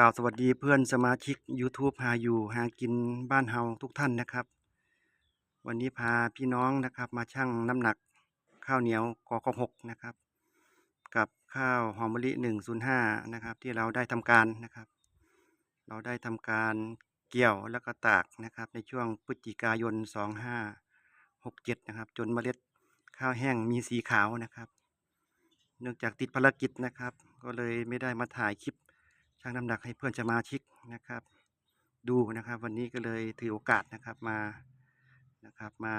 กล่าวสวัสดีเพื่อนสมาชิก YouTube หาอยู่หากินบ้านเฮาทุกท่านนะครับ วันนี้พาพี่น้องนะครับ มาชั่งน้ำหนักข้าวเหนียวกอกหกนะครับ กับข้าวหอมมะลิหนึ่งศูนย์ห้านะครับ ที่เราได้ทำการนะครับ เราได้ทำการเกี่ยวแล้วก็ตากนะครับ ในช่วงพฤศจิกายนสองห้าหกเจ็ดนะครับ จนเมล็ดข้าวแห้งมีสีขาวนะครับ เนื่องจากติดภารกิจนะครับ ก็เลยไม่ได้มาถ่ายคลิป ชั่งน้ำหนักให้เพื่อนสมาชิกนะครับ ดูนะครับ วันนี้ก็เลยถือโอกาสนะครับมานะครับ มา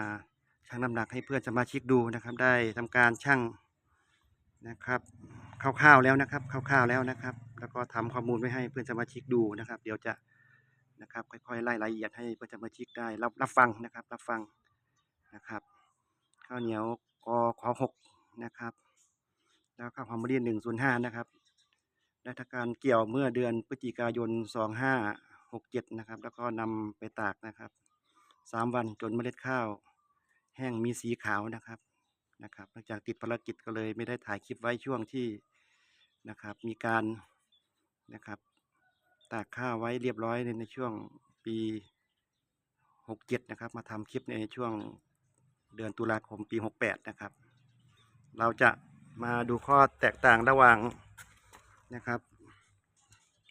ชั่งน้ำหนักให้เพื่อนสมาชิกดูนะครับ ได้ทำการชั่งนะครับคร่าวๆแล้วนะครับคร่าวๆแล้วนะครับ แล้วก็ทำข้อมูลไว้ให้เพื่อนสมาชิกดูนะครับ เดี๋ยวจะนะครับค่อยๆไล่รายละเอียดให้เพื่อนสมาชิกได้รับรับฟังนะครับ รับฟังนะครับข้าวเหนียวกอขอหกนะครับ แล้วข้าวหอมมะลิหนึ่งศูนห้านะครับ ได้ทำการเกี่ยวเมื่อเดือนพฤศจิกายนสองห้าหกเจ็ดนะครับ แล้วก็นำไปตากนะครับสามวันจนเมล็ดข้าว แห้งมีสีขาวนะครับนะครับหลังจากติดภารกิจก็เลยไม่ได้ถ่ายคลิปไว้ช่วงที่นะครับ มีการนะครับตากข้าวไว้เรียบร้อยในในช่วงปีหกเจ็ดนะครับ มาทำคลิปในช่วงเดือนตุลาคมปีหกแปดนะครับ เราจะมาดูข้อแตกต่างระหว่าง นะครับ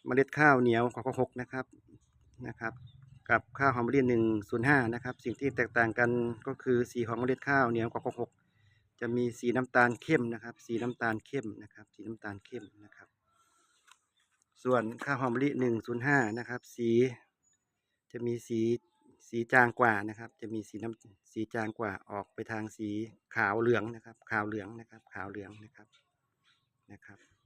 เมล็ดข้าวเหนียวของข้าวหกนะครับนะครับ กับข้าวหอมมะลิหนึ่งศูนย์ห้านะครับ สิ่งที่แตกต่างกันก็คือสีของเมล็ดข้าวเหนียวขอข้าวหกจะมีสีน้ำตาลเข้มนะครับ สีน้ำตาลเข้มนะครับ สีน้ำตาลเข้มนะครับ ส่วนข้าวหอมมะลิหนึ่งศูนย์ห้านะครับ สีจะมีสีสีจางกว่านะครับ จะมีสีน้ำสีจางกว่าออกไปทางสีขาวเหลืองนะครับ ขาวเหลืองนะครับ ขาวเหลืองนะครับนะครับ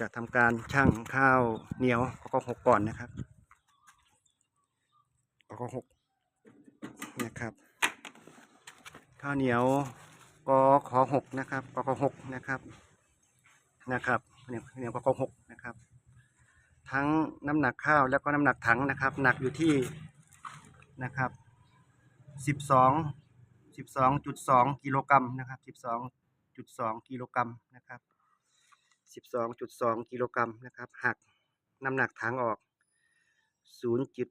จะทำการชั่งข้าวเหนียวก็หกก่อนนะครับก็หกนะครับ ข้าวเหนียวกขอหกนะครับกขหกนะครับนะครับเหนียวเหนียวกขหกนะครับ ทั้งน้ำหนักข้าวแล้วก็น้ำหนักถังนะครับ หนักอยู่ที่นะครับสิบสองสิบสองจุดสองกิโลกรัมนะครับสิบสองจุดสองกิโลกรัมนะครับ สิบสองจุดสองกิโลกรัมนะครับหักน้ำหนักถังออกศูนย์จุด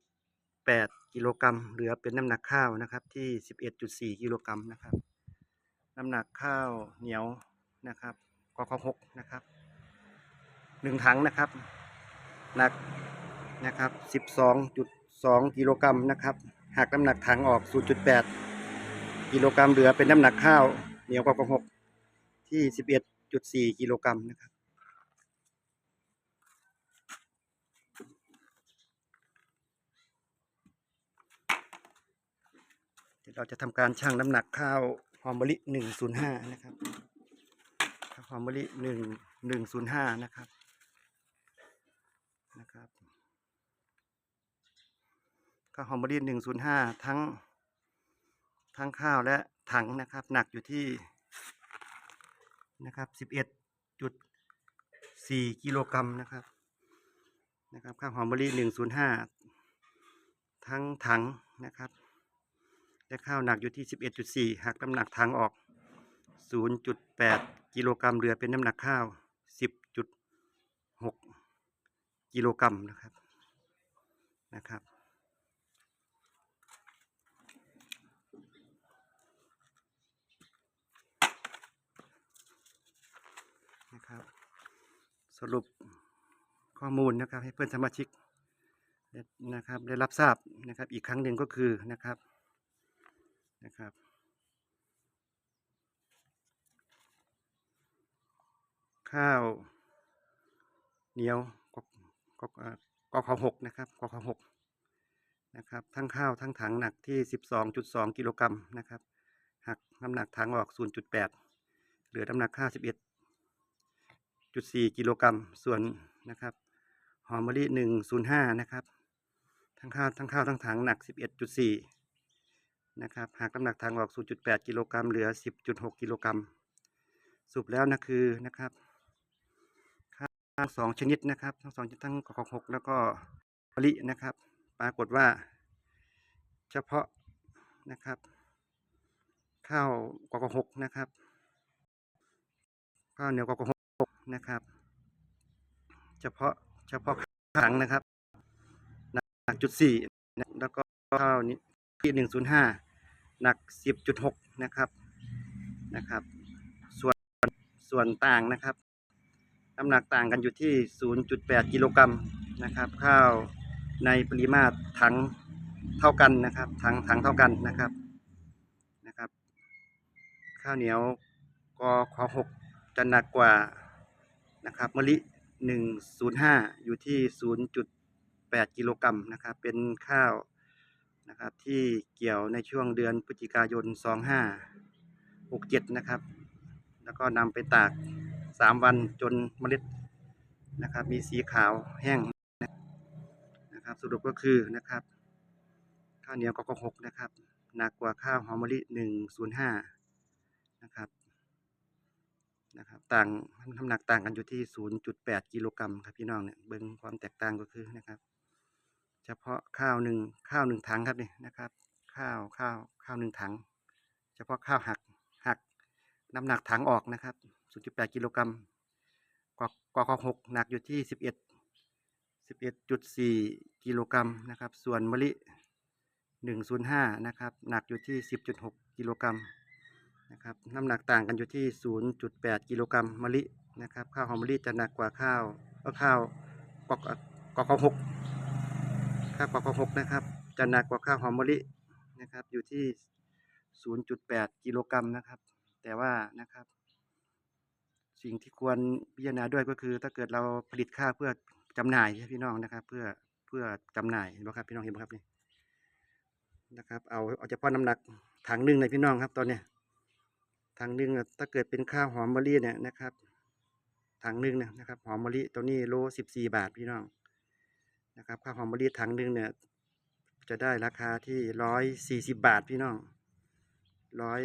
แปดกิโลกรัมเหลือเป็นน้ำหนักข้าวนะครับที่สิบเอ็ดจุดสี่กิโลกรัมนะครับ น้ำหนักข้าวเหนียวนะครับกขหกนะครับหนึ่งถังนะครับหนักนะครับ 12.2 กิโลกรัมนะครับหักน้ำหนักถังออก 0.8 กิโลกรัมเหลือเป็นน้ำหนักข้าวเหนียวกว่ากหกที่ 11.4 กิโลกรัมนะครับ เราจะทำการชั่งน้ำหนักข้าวหอมมะลิ105นะครับข้าวหอมมะลิ1 105นะครับนะครับข้าวหอมมะลิหนึ่งศูนย์ห้าทั้งทั้งข้าวและถังนะครับ หนักอยู่ที่นะครับสิบเอ็ดจุดสี่กิโลกรัมนะครับนะครับข้าวหอมมะลิหนึ่งศูนย์ห้าทั้งถังนะครับ และข้าวหนักอยู่ที่สิบเอ็ดจุดสี่หักน้ำหนักถังออกศูนย์จุดแปดกิโลกรัมเหลือเป็นน้ำหนักข้าวสิบจุดหกกิโลกรัมนะครับนะครับนะครับ สรุปข้อมูลนะครับให้เพื่อนสมาชิกนะครับได้รับทราบนะครับอีกครั้งหนึ่งก็คือนะครับ นะครับ ข้าวเหนียวก็ก็เอ่อก็ขอหกนะครับก็ขอหกนะครับ ทั้งข้าวทั้งถังหนักที่สิบสองจุดสองกิโลกรัมนะครับ หักน้ำหนักถังออกศูนย์จุดแปดเหลือน้ำหนักข้าวสิบเอ็ดจุดสี่กิโลกรัม ส่วนนะครับ หอมมะลิหนึ่งศูนย์ห้านะครับ ทั้งข้าวทั้งข้าวทั้งถังหนักสิบเอ็ดจุดสี่ นะครับหักน้ำหนักถังออกศูนย์จุดแปดกิโลกรัมเหลือสิบจุดหกกิโลกรัมสุปแล้วนะคือนะครับทั้งสองชนิดนะครับ ทั้งสองชนิดทั้งกอกหกแล้วก็มะลินะครับ ปรากฏว่า เฉพาะนะครับ ข้าวกอกหกนะครับ ข้าวเหนียวกอกหกนะครับ เฉพาะเฉพาะถังนะครับหนักจุดสี่แล้วก็ข้าวนี้ที่หนึ่งศูนย์ห้า หนักสิบจุดหกนะครับนะครับ ส่วนส่วนต่างนะครับน้ำหนักต่างกันอยู่ที่ 0.8 กิโลกรัมนะครับข้าวในปริมาตรถังเท่ากันนะครับถังถังเท่ากันนะครับนะครับ ข้าวเหนียวกอขอหกจะหนักกว่านะครับมะลิ 105 อยู่ที่ 0.8 กิโลกรัมนะครับ เป็นข้าว นะครับ ที่เกี่ยวในช่วงเดือนพฤศจิกายน 2567 นะครับ แล้วก็นำไปตาก 3 วันจนเมล็ดนะครับ มีสีขาวแห้งนะครับ สรุปก็คือนะครับ ข้าวเหนียวกกหกนะครับ หนักกว่าข้าวหอมมะลิ105นะครับนะครับต่างน้ำหนักต่างกันอยู่ที่ 0.8 กิโลกรัมครับพี่น้องเนี่ยเบิ่งความแตกต่างก็คือนะครับ เฉพาะข้าวหนึ่งข้าวหนึ่งถังครับนี่นะครับ ข้าวข้าวข้าวหนึ่งถัง เฉพาะข้าวหักหักน้ำหนักถังออกนะครับ0.8กิโลกรัมกกกหกหนักอยู่ที่ 11 11.4กิโลกรัมนะครับ ส่วนมะลิ 105 นะครับ หนักอยู่ที่ 10.6กิโลกรัมนะครับ น้ำหนักต่างกันอยู่ที่ 0.8 กิโลกรัมมะลินะครับ ข้าวหอมมะลิจะหนักกว่าข้าวก็ข้าวกกกกหก ข้าวกกหกนะครับ จะหนักกว่าข้าวหอมมะลินะครับ อยู่ที่ 0.8 กิโลกรัมนะครับ แต่ว่านะครับ สิ่งที่ควรพิจารณาด้วยก็คือ ถ้าเกิดเราผลิตข้าวเพื่อจำหน่ายใหมพี่น้องนะครับ เพื่อเพื่อจำหน่ายเห็นไหมครับพี่น้องเห็นไหมครับนี่นะครับ เอาเอาเฉพาะน้ำหนักถังหนึ่งเลยพี่น้องครับ ตอนเนี้ยถังหนึ่งถ้าเกิดเป็นข้าวหอมมะลิเนี่ยนะครับถังหนึ่งเนี่ยนะครับหอมมะลิตัวนี้โลสิบสี่บาทพี่น้อง นะครับข้าวหอมมะลิถังหนึ่งเนี่ยจะได้ราคาที่ร้อยสี่สิบบาทพี่น้องร้อย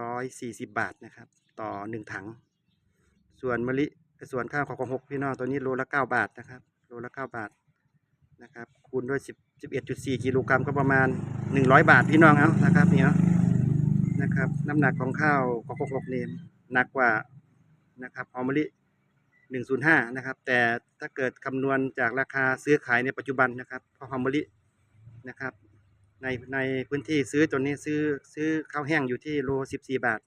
ร้อยสี่สิบบาทนะครับ ต่อหนึ่งถัง ส่วนมะลิส่วนข้าวของของหกพี่น้องตัวนี้โลละเก้าบาทนะครับโลละเก้าบาทนะครับคูณด้วยสิบสิบเอ็ดจุดสี่กิโลกรัมก็ประมาณหนึ่งร้อยบาทพี่น้องเอานะครับเนี่ยนะครับ น้ำหนักของข้าวของของหกเนี่ยหนักกว่านะครับหอมมะลิ หนึ่งศูนย์ห้านะครับ แต่ถ้าเกิดคำนวณจากราคาซื้อขายในปัจจุบันนะครับข้าวหอมมะลินะครับ ในในพื้นที่ซื้อตัวนี้ซื้อซื้อข้าวแห้งอยู่ที่โลสิบสี่บาท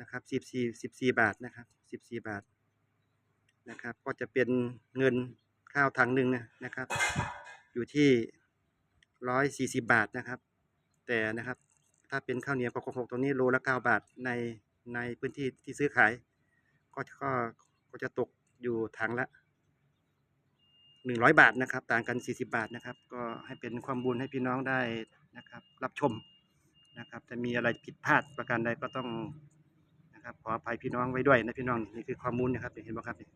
นะครับสิบสี่สิบสี่บาทนะครับสิบสี่บาทนะครับ ก็จะเป็นเงินข้าวถังหนึ่งนะครับ อยู่ที่ร้อยสี่สิบบาทนะครับ แต่นะครับถ้าเป็นข้าวเหนียวกกหกตัวนี้โลละเก้าบาทในในพื้นที่ที่ซื้อขาย ก็ก็ ก็จะตกอยู่ถังละหนึ่งร้อยบาทนะครับ ต่างกันสี่สิบาทนะครับ ก็ให้เป็นความบุญให้พี่น้องได้นะครับ รับชมนะครับจะมีอะไรผิดพลาดประการใดก็ต้องนะครับ ขออภัยพี่น้องไว้ด้วยนะพี่น้องนี่คือข้อมูลนะครับเห็นไหมครับนี่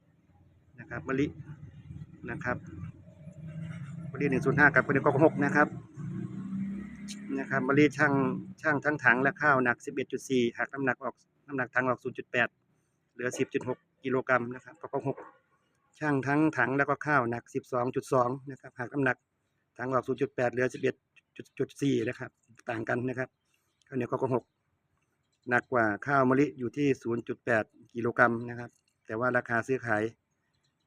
นะครับมะลินะครับมะลิหนึ่งศูนย์ห้ากับมะลิกหกนะครับนะครับมะลิช่างช่างทั้งถังและข้าวหนักสิบเอ็ดจุดสี่หักน้ำหนักออกน้ำหนักถังออกศูนย์จุดแปดเหลือสิบจุดหก กิโลกรัมนะครับกหกช่างทั้งถังแล้วก็ข้าวหนักสิบสองจุดสองนะครับหักน้ำหนักถังออกศูนย์จุดแปดเหลือสิบเอ็ดจุดสี่นะครับ ต่างกันนะครับข้าวเหนียวกหกหนักกว่าข้าวมะลิอยู่ที่ 0.8 กิโลกรัมนะครับ แต่ว่าราคาซื้อขาย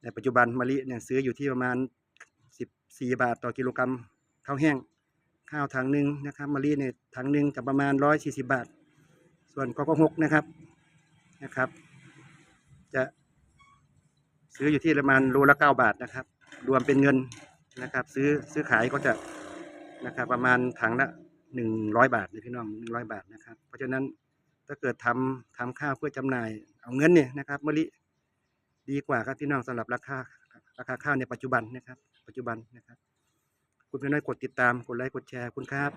ในปัจจุบันมะลิเนี่ยซื้ออยู่ที่ประมาณ 14 บาทต่อกิโลกรัมข้าวแห้ง ข้าวถังหนึ่งนะครับมะลิเนี่ยถังหนึ่งจะประมาณ 140 บาท ส่วนกกหกนะครับนะครับ จะซื้ออยู่ที่ประมาณโลละ9บาทนะครับ รวมเป็นเงินนะครับ ซื้อซื้อขายก็จะนะครับ ประมาณถังละ100บาทเลยพี่น้อง100บาทนะครับ เพราะฉะนั้นถ้าเกิดทำทำข้าวเพื่อจำหน่าย เอาเงินเนี่ยนะครับมะลิดีกว่าครับพี่น้องสำหรับราคาราคาข้าวในปัจจุบันนะครับ ปัจจุบันนะครับ คุณพี่น้อยกดติดตามกดไลค์กดแชร์คุณครับ